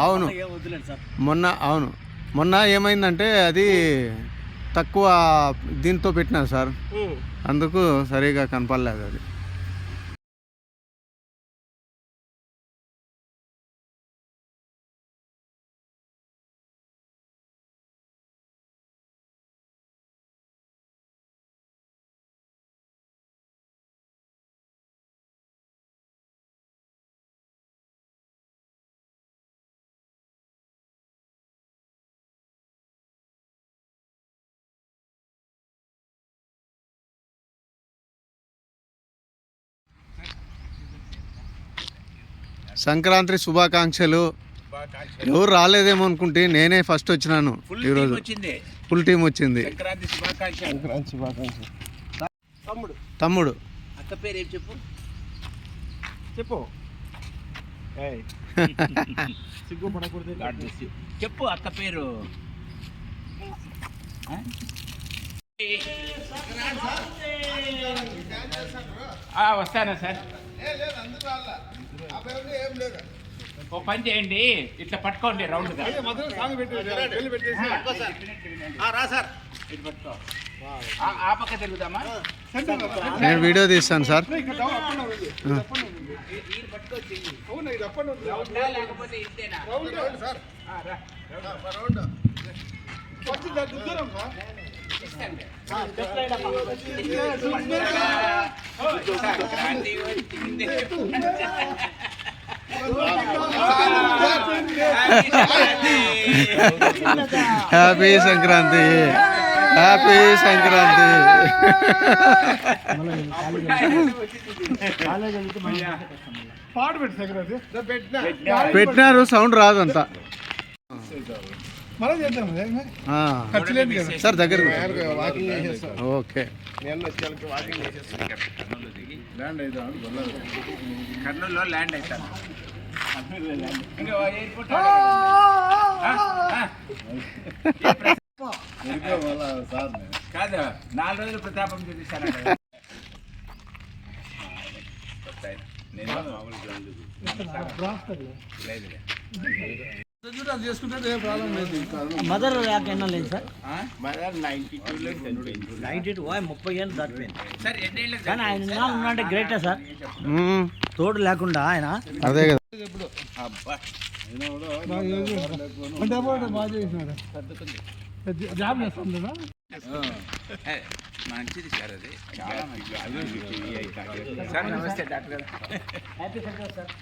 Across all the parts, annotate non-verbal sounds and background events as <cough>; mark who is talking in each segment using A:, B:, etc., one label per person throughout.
A: అవును. మొన్న అవును. మొన్న ఏమైందంటే అది తక్కువ దీంతో పెట్టినా సార్. అందుకు సరిగా కనపడలేదు అది. సంక్రాంతి శుభాకాంక్షలు. ఎవరు రాలేదేమో అనుకుంటే నేనే ఫస్ట్ వచ్చినాను ఈరోజు.
B: వచ్చింది.
A: ఫుల్ టీం వచ్చింది.
C: తమ్ముడు.
A: తమ్ముడు.
B: అక్క పేరు ఏం చెప్పు?
C: చెప్పు. <laughs>
B: చెప్పు అక్క పేరు. వస్తానా సార్. ఓ పని చేయండి ఇట్లా పట్టుకోండి రౌండ్గా
C: రా సార్
B: ఆ- ఆ పక్క తిరుగుదామా
A: నేను వీడియో తీస్తాను సార్
B: రౌండా లేకపోతే
A: హ్యాపీ సంక్రాంతి హ్యాపీ సంక్రాంతి
C: పాట పెట్టి సంక్రాంతి పెట్టినా
A: పెట్టినారు సౌండ్ రాదంతా.
C: మనం చేద్దాం. ఖర్చు లేదు కదా.
A: సార్ దగ్గర ఓకే.
B: కర్నూలులో ల్యాండ్ అవుతాను కాదు. నాలుగు రోజులు ప్రతాపం చూపిస్తాను. నేను లేదు.
D: మదర్ యాక్ ఎన్న లేదు సార్.
B: మదర్ నైన్టీ టూలో
D: నైన్టీ టూ ముప్పై ఏళ్ళు దాటిపోయింది. కానీ ఆయన ఉన్నాడంటే గ్రేటే సార్. తోడు లేకుండా ఆయన
A: అదే కదా.
B: అబ్బా
C: జాబ్ చేస్తుందా
B: ఏ, మంచిది సార్ అది. చాలా మంచిది. సార్ నమస్తే డాక్టర్ గారు.
D: హ్యాపీ సంక్రాంతి సార్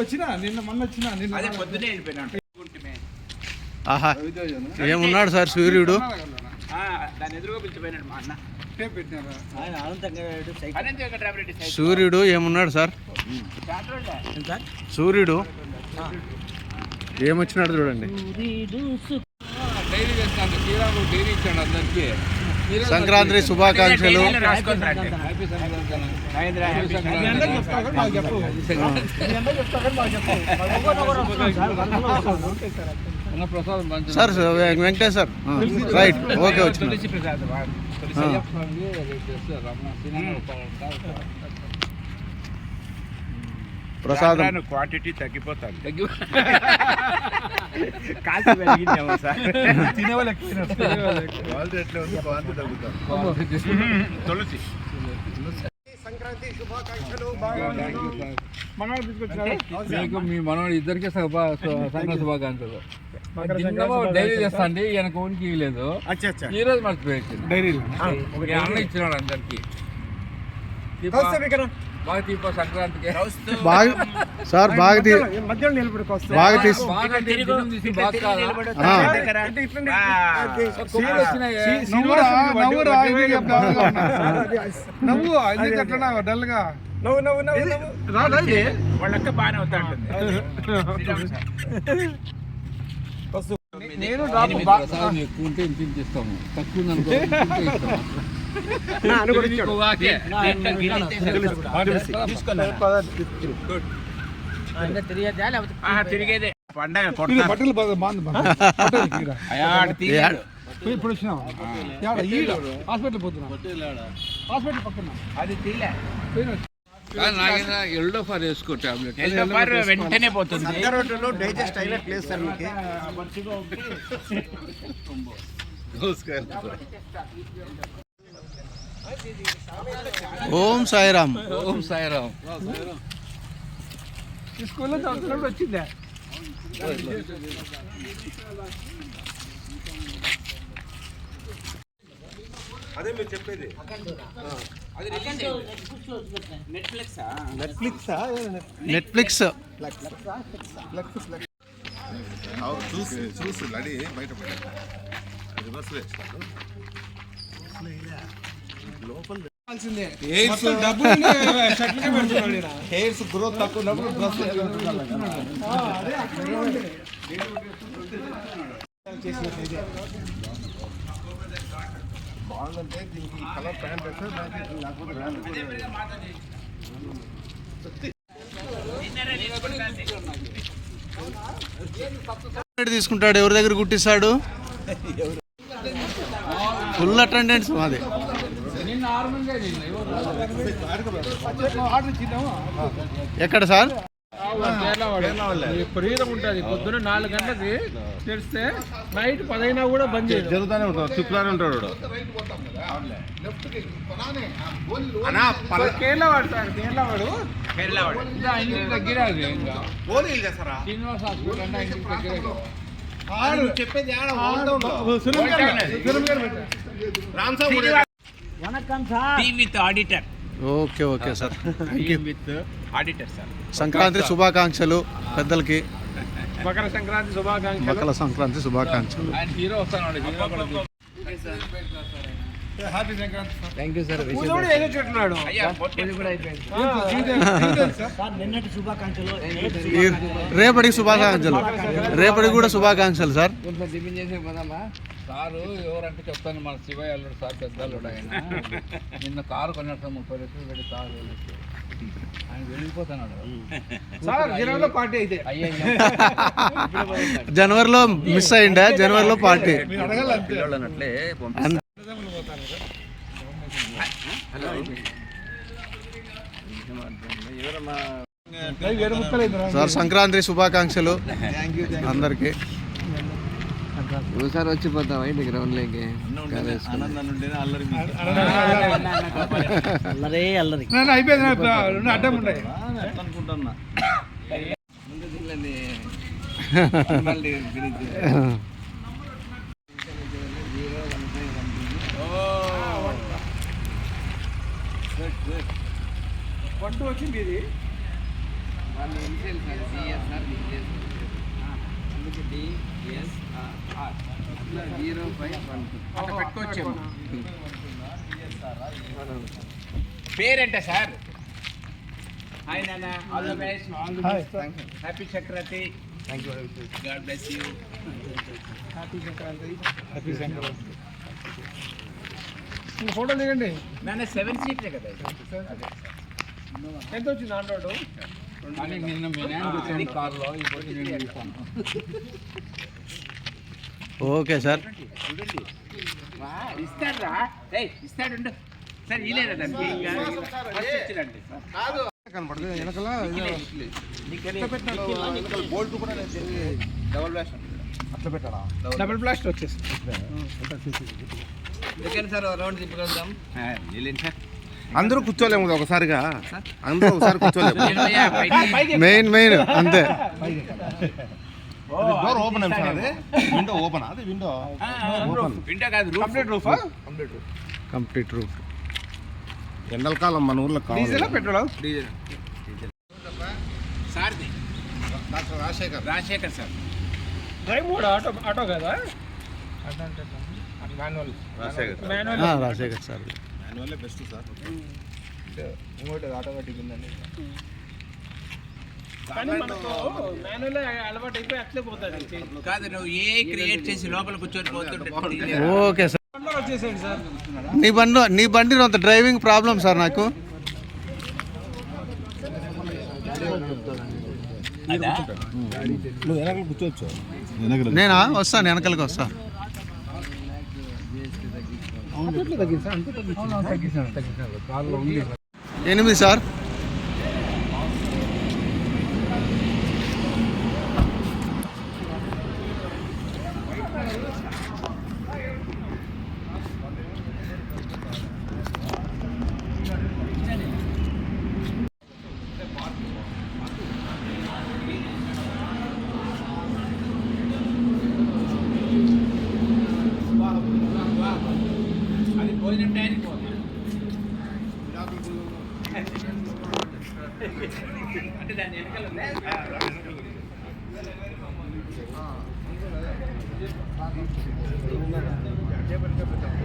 C: వచ్చినా నిన్న మొన్న వచ్చినా నిన్న
B: అదే పొద్దునే వెళ్ళిపోయినాను ఉంటిమే.
A: ఆహా ఏమున్నాడు సార్ సూర్యుడు? సూర్యుడు ఏమున్నాడు. సార్? సూర్యుడు? ఏమొచ్చినాడు చూడండి.
C: డైరీ చేస్తాను శ్రీరాముడు డైరీ ఇచ్చాడు అందరికి.
A: సంక్రాంతి శుభాకాంక్షలు
B: డైరీలో రాసుకోండి రండి.
C: Happy Sankranti
B: Mahendra, happy Sankranti.
C: అన్న ప్రసాదం పంచు
A: సార్ వెంకటేష్ సార్ ఆ, రైట్ ఓకే వచ్చిన
B: తులసి Prasad. Quantity <laughs>
C: తినేవాళ్ళు
B: తులసి.
C: సంక్రాంతి శుభాకాంక్షలు
E: మీకు మీ మనవాడు ఇద్దరికి సంక్రాంతి శుభాకాంక్షలు. చిన్నమో డైరీ ఇవ్వలేదు
C: అచ్చా అచ్చా.
E: ఈ రోజు ఒక అన్న ఇచ్చినాడు అందరికి. బాగా తీపో సంక్రాంతికి
A: బాగా సార్ బాగా తీ
C: మధ్యలో
A: తీసి
C: నవ్వు అట్లా నవ్వు నవ్వు నవ్వు?
B: వాళ్ళక్క బాగానే అవుతా
C: నేను
E: ఎక్కువ ఉంటే ఇంత ఇంత ఇస్తాము. తక్కువ
D: తిరిగేదా
B: పండగ
C: బట్టలు.
E: ఇప్పుడు వచ్చినాం హాస్పిటల్ పోతున్నాం హాస్పిటల్ పక్కన.
B: అది తీలే.
C: నాకైనా ఎల్డో ఫార్ వేసుకో టాబ్లెట్.
B: ఎల్డోఫార్ వెంటనే పోతుంది.
A: రొట్టెలో డైజెస్ట్ అయినట్లు లేదు సార్ మీకు. ఓం సాయిరామ్.
C: ఓం సాయిరామ్.
E: స్కూల్లో చదువుతున్నప్పుడు వచ్చిందే?
B: నెట్ఫ్లిక్స్?
A: నెట్ఫ్లిక్స్?
F: చూసి చూసి లడి బయట రివర్స్
A: హెయిర్స్ గ్రోత్ తక్కువ ఉన్నప్పుడు డ్రెస్
F: బాగుందంటే దీనికి కలర్ ప్యాంట్ వేస్తే దానికి లేకపోతే
A: తీసుకుంటాడు ఎవరి దగ్గర కుట్టిస్తాడు? ఫుల్ అటెండెన్స్ మాది
E: నిన్న ఆరు మంది ఆర్డర్ ఇచ్చిద్దాము
A: ఎక్కడ సార్?
E: విపరీతం ఉంటుంది. పొద్దున్న నాలుగు గంటలకి తెరిస్తే నైట్ పదైనా కూడా బంద్
F: జరుగుతూనే ఉంటాడు. తిప్పులానే ఉంటాడు
E: కేరళ వాడు సార్ కేరళ వాడు.
B: కేరళ వాడు.
E: ఇంకా ఇంటికి దగ్గర అది శ్రీనివాస్ హాస్పిటల్ అంటే ఇంటికి దగ్గర
F: చెప్పేది
B: team with auditor
A: okay okay sir thank you
B: with auditor sir
A: Sankranti శుభాకాంక్షలు పెద్దలకి.
E: మకర సంక్రాంతి శుభాకాంక్షలు.
A: మకర సంక్రాంతి శుభాకాంక్షలు.
C: ఆయన హీరో వస్తాడు హీరో కూడా
E: పూజ కూడా ఏదో చెట్టున్నాడు
B: అయ్యా పొట్టి
D: సార్ నిన్నటి శుభాకాంక్షలు.
A: ఈ రేపటికి శుభాకాంక్షలు. రేపటికి కూడా శుభాకాంక్షలు సార్.
C: కొంచెం టిఫిన్ చేసే పోదామా? సారు ఎవరంటే చెప్తాను మన శివయ్య అల్లుడు సార్ పెద్దల్లుడు ఆయన. నిన్న కారు కొన్నట్టు ముప్పై లక్షలు పెట్టి కారు. ఆయన వెళ్ళిపోతున్నాడు.
E: సార్ జనంలో పార్టీ అయితే.
C: అయ్యా
A: జనవరిలో మిస్ అయిందా? జనవరిలో పార్టీ. అంత- సార్ సంక్రాంతి శుభాకాంక్షలు అందరికి.
C: ఒకసారి వచ్చిపోతావా ఇంటి గ్రౌండ్లోకి
D: అల్లరే అల్లరి
E: అయిపోయింది అడ్డం ఉన్నాయి <laughs> పట్టు వచ్చింది ఇది.
B: అట్లా పెట్టుకోవచ్చేమో పేరేంట సార్ హాయ్ నాన్న all the best all the best happy Sankranti thank you God bless you
E: photo దిగండి.
B: నాన్న సెవెన్ సీటర్ కదా?
E: ఎంత వచ్చింది? ఆండ్రాయిడ్
C: కానీ నిన్న మీ కూర్చొని కారులో ఇప్పుడు నేను
A: ఓకే సార్.
F: వెనకాల
B: బోల్ట్ కూడా డబుల్ బ్లాస్ట్
F: అట్లా పెట్టాడా?
E: డబుల్ బ్లాస్ట్ వచ్చేసి
B: సార్ రౌండ్ తిప్పుకొద్దాం నీలేండి సార్.
F: అందరూ కూర్చోలేము ఒకసారిగా? అందరూ ఒకసారి కూర్చోలేము. <laughs>
A: మెయిన్ మెయిన్ అంతే.
F: డోర్ ఓపెన్ అది విండో ఓపెన్ అది. విండో
B: విండో కాదు కంప్లీట్ రూఫ్
A: కంప్లీట్ రూట్
F: ఎండల కాలం మన ఊర్లో
E: diesel petrol?
B: Diesel. సార్ది.
F: Doctor Rajasekhar.
B: Rajasekhar sir.
E: Drive mode auto auto కదా?
F: Manual.
E: Rajasekhar
A: manual. Rajasekhar sir.
F: దానివల్లే బెస్ట్ సార్.
E: ఇంకోటి ఆటోమేటిక్ ఉందండి. కానీ మనకు మాన్యువల్ అలవాటు అయిపోయి అట్లే పోతుంది.
B: కాదు నువ్వు ఏ క్రియేట్ చేసి లోపల కూర్చొని పోతుంటే
A: ఓకే సార్.
E: అందరూ వచ్చేసేయండి సార్.
A: నీ బండి నీ బండి అంత డ్రైవింగ్ ప్రాబ్లం సార్ నాకు. నేనా? వస్తాను వెనకలకి వస్తా. ఎనిమిది సార్.
E: அதே மாதிரி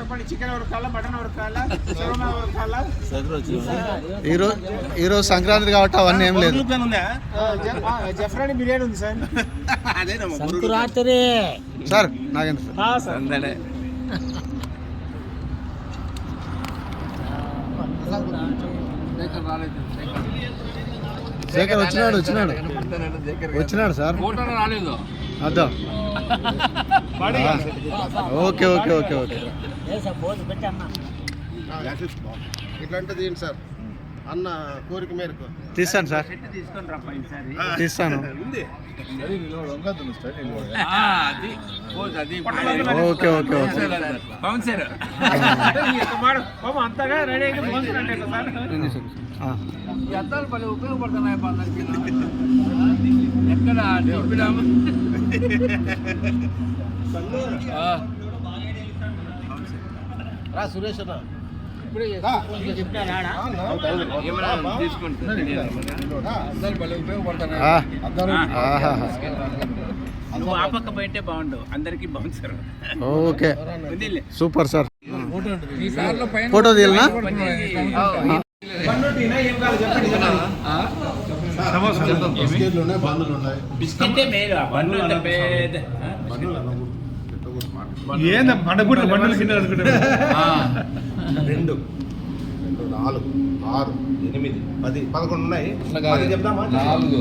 E: చెప్పండి చికెన్ ఎవరు కావాలా మటన్ ఎవరు కావాలా శర్మ ఎవరు కావాలా?
A: ఈరోజు ఈరోజు సంక్రాంతి కాబట్టి అవన్నీ ఏం లేదు.
G: జఫ్రాని బిర్యానీ ఉంది
A: sir.
E: Sankurathri
C: sir Nagendra sir.
A: Shekhar వచ్చినాడు వచ్చినాడు. వచ్చినాడు సార్.
C: రాలేదు.
A: అద్దా ఓకే ఓకే ఓకే ఓకే.
F: ఇట్లాంటిది ఏంటి సార్. అన్న కోరిక మేరకు.
A: తీస్తాను సార్.
B: చెట్టు తీసుకొని రా ఈసారి.
A: తీస్తాను.
C: అది. అది.
A: Okay okay okay.
B: బౌన్సర్
D: అంతగా రెడీ అయితే
C: ఉపయోగపడుతున్నాయి ఎక్కడ
F: రా సురేష్ అన్న.
C: ఇప్పుడే.
B: నువ్వు ఆ. పక్క పోయింటే బాగుండు. అందరికి బౌన్సర్
A: ఓకే.
B: వదిలే
A: సూపర్ సార్. ఫోటో తీయాలనా?
F: బిస్కెట్లు ఉన్నాయి బండ్లు ఉన్నాయి.
B: బిస్కెటే మేలు ఆ బండ్లు అంత పెద్ద
F: బండ్లు అన్న పెట్టకూడదు. మాట.
D: ఏంది బండగుడ్లు బండలు కింద
F: రెండు. రెండు నాలుగు ఆరు ఎనిమిది పది పదకొండు ఉన్నాయి. పది
C: నాలుగు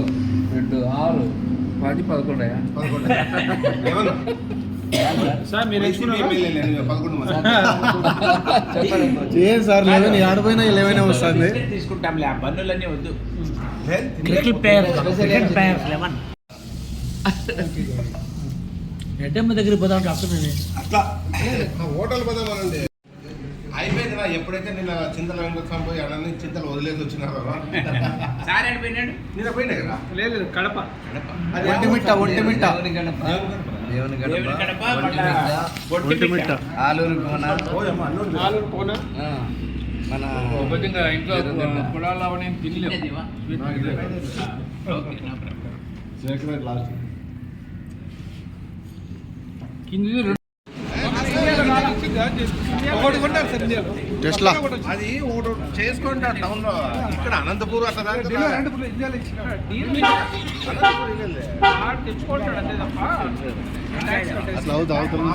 C: రెండు ఆరు పది పదకొండు.
F: పదకొండు
A: ఏం సార్ లెవెన్ ఆడిపోయినా లెవెన్ వస్తుంది?
B: బిస్కెట్ తీసుకుంటాంలే ఆ బండ్లన్నీ వద్దు
D: ఎడ్డమ్మ దగ్గర పోదాం అర్థం
F: అట్లా. నా హోటల్ పోదామనండి అయిపోయింది నా ఎప్పుడైతే నిన్న చింతల వెంకటస్వామి పోయి అన్నీ చింతలు వదిలేసి వచ్చినారో.
B: సార్ అడిపోయినాడు
F: నిన్న పోయినా కదా?
D: లేదు కడప.
A: ఒంటిమిట్ట ఒంటిమిట్ట
B: దేవుని కడప. మళ్ళా బొట్టు.
A: ఒంటిమిట్ట
B: మిట్ట.
D: నాలుగు కోన.
C: కొద్దిగా ఇంట్లో కుడాలు అవన్నీ తినలేము
B: ఇదేవా? Okay, no problem.
C: కింది రెండు
A: టెస్లా
F: అది ఒకటి టౌన్లో ఇక్కడ అనంతపూర్ అట్లా
A: అవుతా
F: కదా,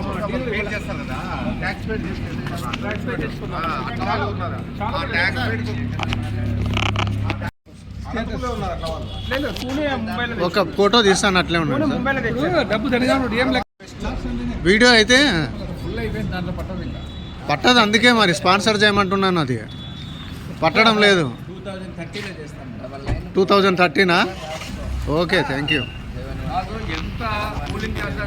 A: ఒక ఫోటో తీస్తాను అట్లే ఉన్నాడు వీడియో అయితే
C: ఫుల్ అయిపోయింది దాంట్లో పట్టదు ఇంకా.
A: పట్టదు అందుకే మరి స్పాన్సర్ చేయమంటున్నాను అది పట్టడం లేదు
B: 2030 లో చేస్తాం
A: టూ థౌజండ్ థర్టీనా ఓకే థ్యాంక్ యూ
C: సార్ ఎంత కూలింగ్ ఎంత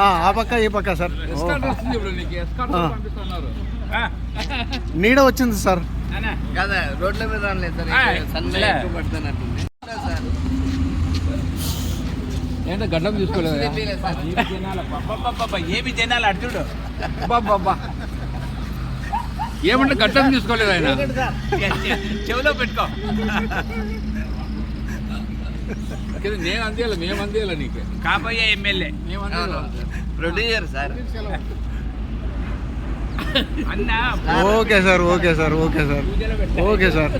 A: ఆ ఆ పక్క ఈ పక్క సార్. నీడ వచ్చింది సార్.
H: కదా రోడ్ల మీద రాలేదు సార్.
C: ఏంటో గడ్డం
H: సార్.
B: ఏమి జనాలు. అబ్బబ్బబ్బబ్బ, ఏమి జనాలు అడుగుడు
C: బాబా ఏమంటే గడ్డం తీసుకోలేదు ఆయన.
B: చెవిలో పెట్టుకో.
C: నేను అందేయాలి మేము అందేయాలి నీకు
B: కాబోయే ఎమ్మెల్యే
C: మేము
H: ప్రొడ్యూసర్ సార్
B: అన్న okay sir okay sir
A: okay
B: sir okay sir.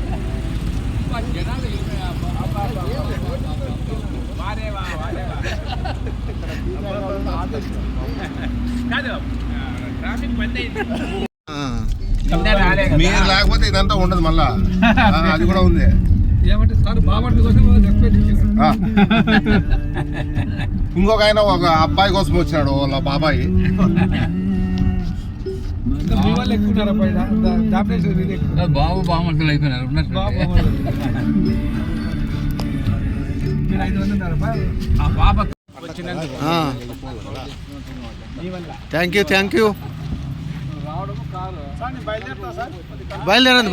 F: మీరు లేకపోతే ఇదంతా ఉండదు మళ్ళా అది కూడా ఉంది
C: ఏమంటే సార్ బాగుంటుంది కోసం రెస్పెక్ట్ ఇచ్చారు
F: ఆ. ఇంకొక ఆయన ఒక అబ్బాయి కోసం వచ్చినాడు వాళ్ళ బాబాయ్.
C: బాబు బాగుంటుంది అయిపోయినారు
A: thank
D: you thank you sir
A: బయలుదేరండి